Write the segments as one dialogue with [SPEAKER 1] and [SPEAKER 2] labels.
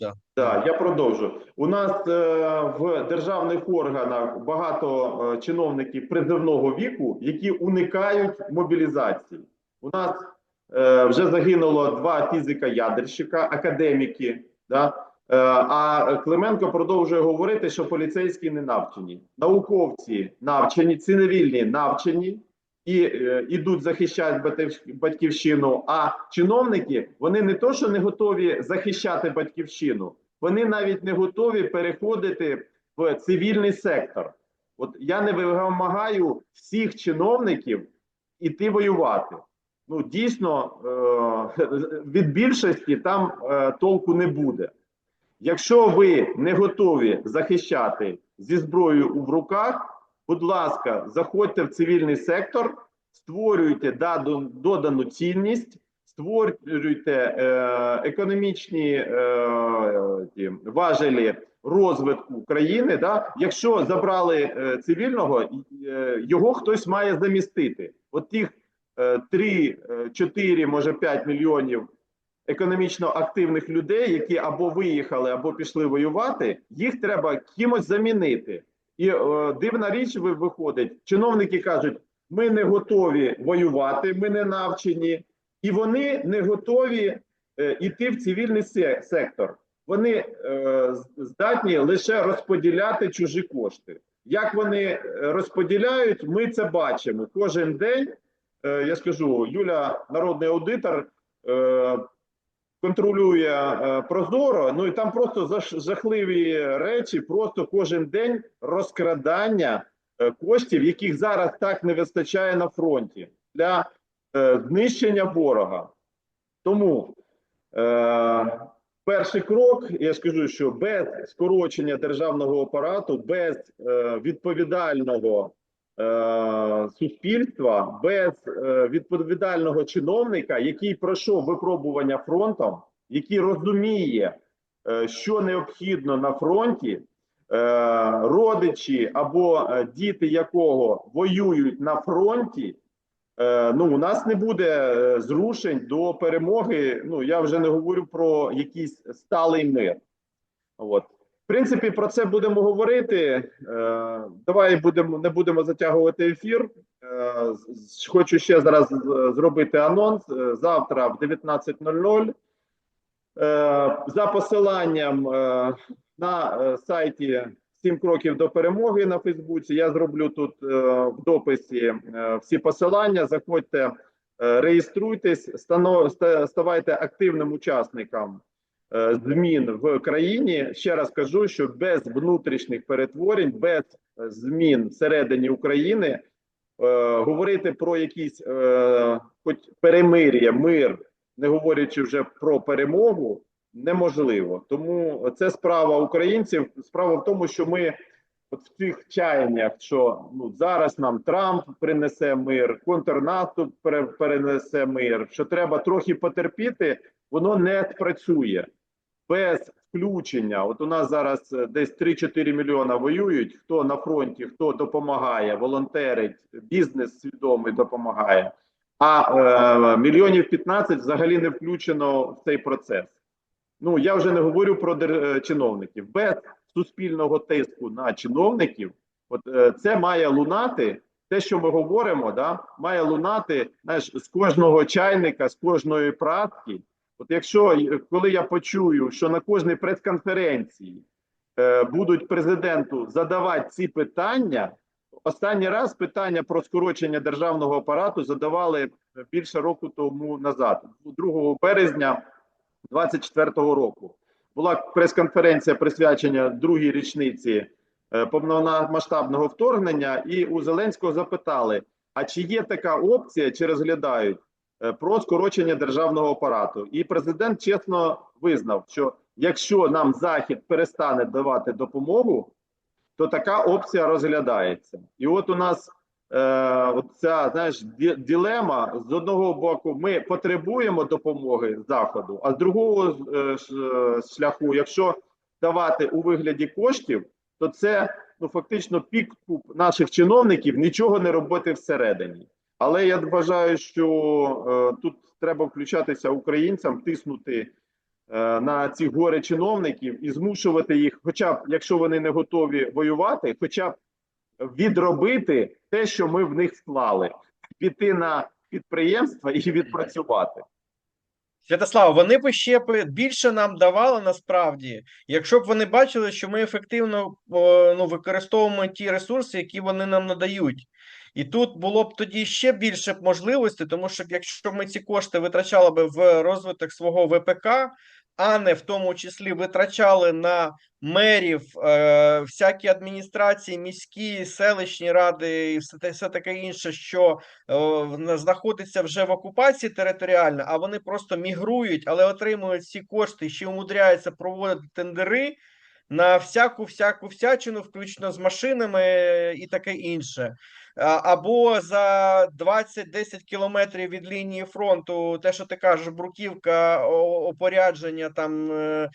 [SPEAKER 1] да.
[SPEAKER 2] Так, я продовжу. У нас е, в державних органах багато е, чиновників призовного віку, які уникають мобілізації. У нас е, вже загинуло два фізика-ядерщика, академіки. Да? Е, а Клименко продовжує говорити, що поліцейські не навчені. Науковці навчені, цивільні навчені і е, ідуть захищати батьківщину. А чиновники вони не то, що не готові захищати батьківщину, вони навіть не готові переходити в цивільний сектор. От я не вимагаю всіх чиновників іти воювати. Ну дійсно е, від більшості там е, толку не буде. Якщо ви не готові захищати зі зброєю в руках, будь ласка, заходьте в цивільний сектор, створюйте додану цінність, створюйте е, економічні е, важелі розвитку країни. Якщо забрали е, цивільного, його хтось має замістити. От тих е, 3, 4, може 5 мільйонів економічно активних людей, які або виїхали, або пішли воювати, їх треба кимось замінити. І е, дивна річ виходить: чиновники кажуть, ми не готові воювати, ми не навчені, і вони не готові е, йти в цивільний сектор. Вони е, здатні лише розподіляти чужі кошти. Як вони е, розподіляють, ми це бачимо кожен день. Е, я скажу, Юля, народний аудитор. Е, контролює е, Прозоро. Ну і там просто жахливі речі, просто кожен день розкрадання е, коштів, яких зараз так не вистачає на фронті для е, знищення ворога. Тому е, перший крок, я скажу, що без скорочення державного апарату, без е, відповідального суспільства, без е, відповідального чиновника, який пройшов випробування фронтом, який розуміє, е, що необхідно на фронті, е, родичі або е, діти якого воюють на фронті. Е, ну, у нас не буде е, зрушень до перемоги. Ну я вже не говорю про якийсь сталий мир. От. В принципі, про це будемо говорити. Е, давай будемо не будемо затягувати ефір. Е, хочу ще зараз зробити анонс. Е, Завтра в 19.00 е, за посиланням на сайті «7 кроків до перемоги на Фейсбуці. Я зроблю тут в дописі всі посилання. Заходьте, реєструйтесь, ставайте активним учасником змін в країні. Ще раз кажу, що без внутрішніх перетворень, без е, змін всередині України е, говорити про якісь е, хоч перемир'я, мир, не говорячи вже про перемогу, неможливо. Тому це справа українців. Справа в тому, що ми от в цих чаяннях, що ну зараз нам Трамп принесе мир, контрнаступ перенесе мир. Що треба трохи потерпіти, воно не спрацює без включення. От у нас зараз е, десь 3-4 мільйона воюють. Хто на фронті, хто допомагає, волонтерить, бізнес свідомий допомагає. А е, мільйонів 15 взагалі не включено в цей процес. Ну я вже не говорю про дер- е, чиновників. Без суспільного тиску на чиновників, от е, це має лунати. Те, що ми говоримо, да, має лунати знаєш, з кожного чайника, з кожної праски. От якщо е, коли я почую, що на кожній прес-конференції е, будуть президенту задавати ці питання, останній раз питання про скорочення державного апарату задавали більше року тому назад, 2 березня 24-го року. Була прес-конференція присвячення другій річниці е, повномасштабного вторгнення, і у Зеленського запитали: а чи є така опція, чи розглядають е, про скорочення державного апарату? І президент чесно визнав, що якщо нам Захід перестане давати допомогу, то така опція розглядається. І от у нас е, ця знаєш ді- дилема з одного боку, ми потребуємо допомоги заходу, а з другого е, е, шляху, якщо давати у вигляді коштів, то це ну фактично підкуп наших чиновників нічого не робити всередині. Але я вважаю, що е, тут треба включатися українцям, тиснути е, на ці гори чиновників і змушувати їх, хоча б якщо вони не готові воювати, хоча б відробити те, що ми в них вклали, піти на підприємства і відпрацювати.
[SPEAKER 1] Святослав, вони б ще більше нам давали насправді, якщо б вони бачили, що ми ефективно ну, використовуємо ті ресурси, які вони нам надають. І тут було б тоді ще більше можливостей, тому що якщо ми ці кошти витрачали б в розвиток свого ВПК, а не в тому числі витрачали на мерів, е, всякі адміністрації, міські, селищні ради і все, все таке інше, що е, знаходиться вже в окупації територіально, а вони просто мігрують, але отримують ці кошти ще умудряються проводити тендери на всяку всяку всячину, включно з машинами і таке інше. А- Або за 20-10 кілометрів від лінії фронту, те, що ти кажеш, бруківка, опорядження, там е,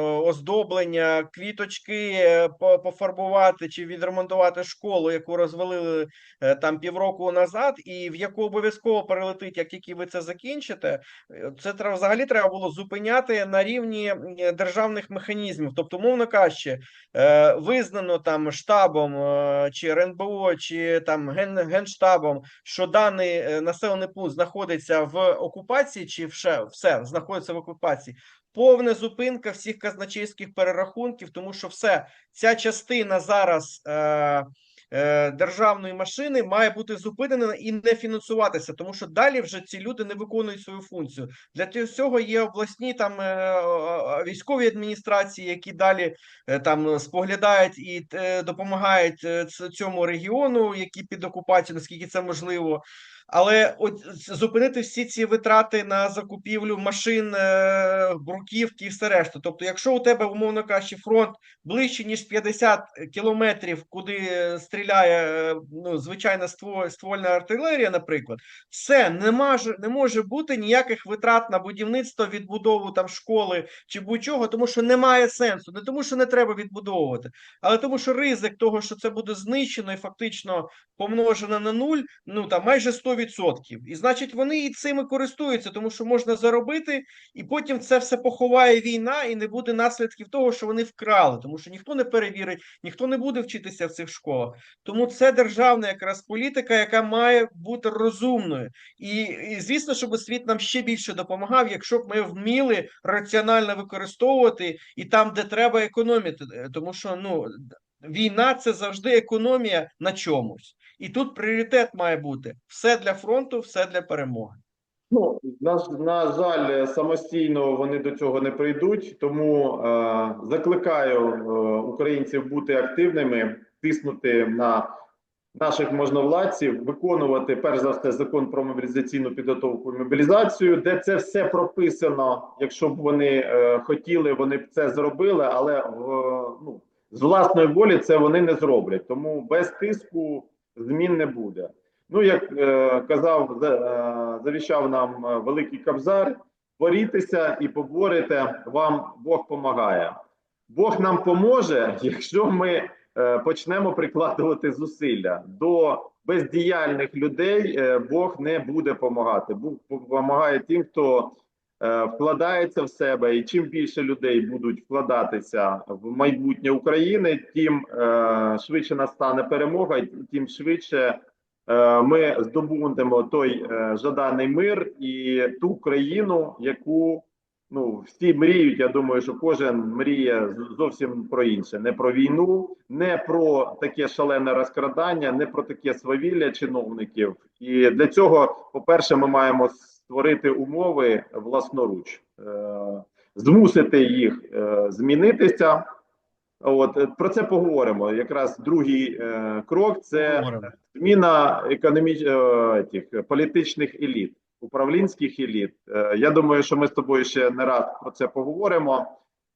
[SPEAKER 1] оздоблення, квіточки е, пофарбувати чи відремонтувати школу, яку розвалили е, там півроку назад, і в яку обов'язково перелетить, як тільки ви це закінчите. Е, Це треба взагалі треба було зупиняти на рівні е, державних механізмів. Тобто, мовно кажучи, е, визнано там штабом е, чи РНБО, чи там ген, генштабом, що даний е, населений пункт знаходиться в окупації, чи все, все знаходиться в окупації. Повна зупинка всіх казначейських перерахунків, тому що все ця частина зараз е, державної машини має бути зупинена і не фінансуватися, тому що далі вже ці люди не виконують свою функцію. Для цього є обласні там е, е, військові адміністрації, які далі е, там споглядають і е, допомагають е, цьому регіону, які під окупацією, наскільки це можливо. Але от зупинити всі ці витрати на закупівлю машин, е, бруківки і все решта. Тобто, якщо у тебе, умовно кажучи, фронт ближче ніж 50 кілометрів, куди стріляє е, ну, звичайна ство- ствольна артилерія, наприклад, все не може, не може бути ніяких витрат на будівництво, відбудову там школи чи будь-чого, тому що немає сенсу. Не тому, що не треба відбудовувати, але тому, що ризик того, що це буде знищено і фактично помножено на нуль, ну там майже 100%. І значить, вони і цими користуються, тому що можна заробити, і потім це все поховає війна, і не буде наслідків того, що вони вкрали, тому що ніхто не перевірить, ніхто не буде вчитися в цих школах. Тому це державна якраз політика, яка має бути розумною. І, і звісно, щоб світ нам ще більше допомагав, якщо б ми вміли раціонально використовувати і там, де треба економити, Е, тому що ну війна це завжди економія на чомусь. І тут пріоритет має бути все для фронту, все для перемоги.
[SPEAKER 2] Ну, на, на жаль, самостійно вони до цього не прийдуть, тому е, закликаю е, українців бути активними, тиснути на наших можновладців, виконувати перш за все закон про мобілізаційну підготовку і мобілізацію, де це все прописано. Якщо б вони е, хотіли, вони б це зробили, але в, ну, з власної волі це вони не зроблять. Тому без тиску змін не буде. Ну, як е, казав, за- е, завіщав нам е, великий Кобзар, борітеся і поборете, вам Бог помагає. Бог нам поможе, якщо ми е, почнемо прикладувати зусилля. До бездіяльних людей е, Бог не буде допомагати. Бог допомагає тим, хто вкладається в себе, і чим більше людей будуть вкладатися в майбутнє України, тим е, швидше настане перемога, тим швидше е, ми здобудемо той е, жаданий мир і ту країну, яку ну всі мріють. Я думаю, що кожен мріє зовсім про інше: не про війну, не про таке шалене розкрадання, не про таке свавілля чиновників. І для цього, по-перше, ми маємо створити умови власноруч, е, змусити їх е, змінитися. От е, про це поговоримо. Якраз другий е, крок це зміна економіч... е, тих, політичних еліт, управлінських еліт. Е, Я думаю, що ми з тобою ще не раз про це поговоримо.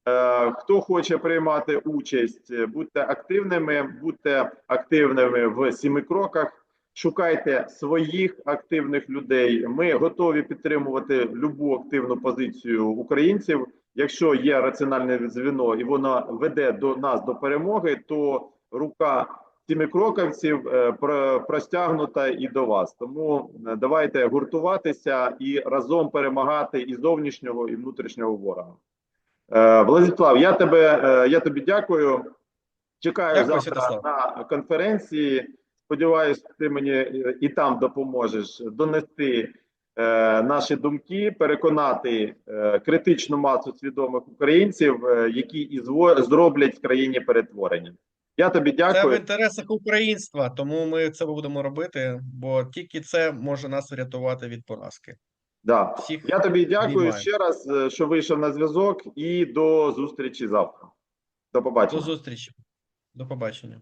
[SPEAKER 2] Е, Хто хоче приймати участь, будьте активними, будьте активними в сіми кроках. Шукайте своїх активних людей. Ми готові підтримувати любу активну позицію українців. Якщо є раціональне звіно і воно веде до нас до перемоги, то рука сімикроковців е, про- простягнута і до вас. Тому е, давайте гуртуватися і разом перемагати і зовнішнього, і внутрішнього ворога. Е, Владислав, я тебе я тобі дякую. Чекаю
[SPEAKER 1] Дякую,
[SPEAKER 2] завтра
[SPEAKER 1] Святослав.
[SPEAKER 2] на конференції. Сподіваюсь, ти мені е, і там допоможеш донести е, наші думки, переконати е, критичну масу свідомих українців, е, які і зроблять в країні перетворення. Я тобі
[SPEAKER 1] Це в інтересах українства, тому ми це будемо робити, бо тільки це може нас врятувати від поразки.
[SPEAKER 2] Да.
[SPEAKER 1] Всіх
[SPEAKER 2] Я тобі дякую
[SPEAKER 1] обіймаю.
[SPEAKER 2] ще раз, е, що вийшов на зв'язок, і до зустрічі завтра. До
[SPEAKER 1] До
[SPEAKER 2] побачення.
[SPEAKER 1] зустрічі. До побачення.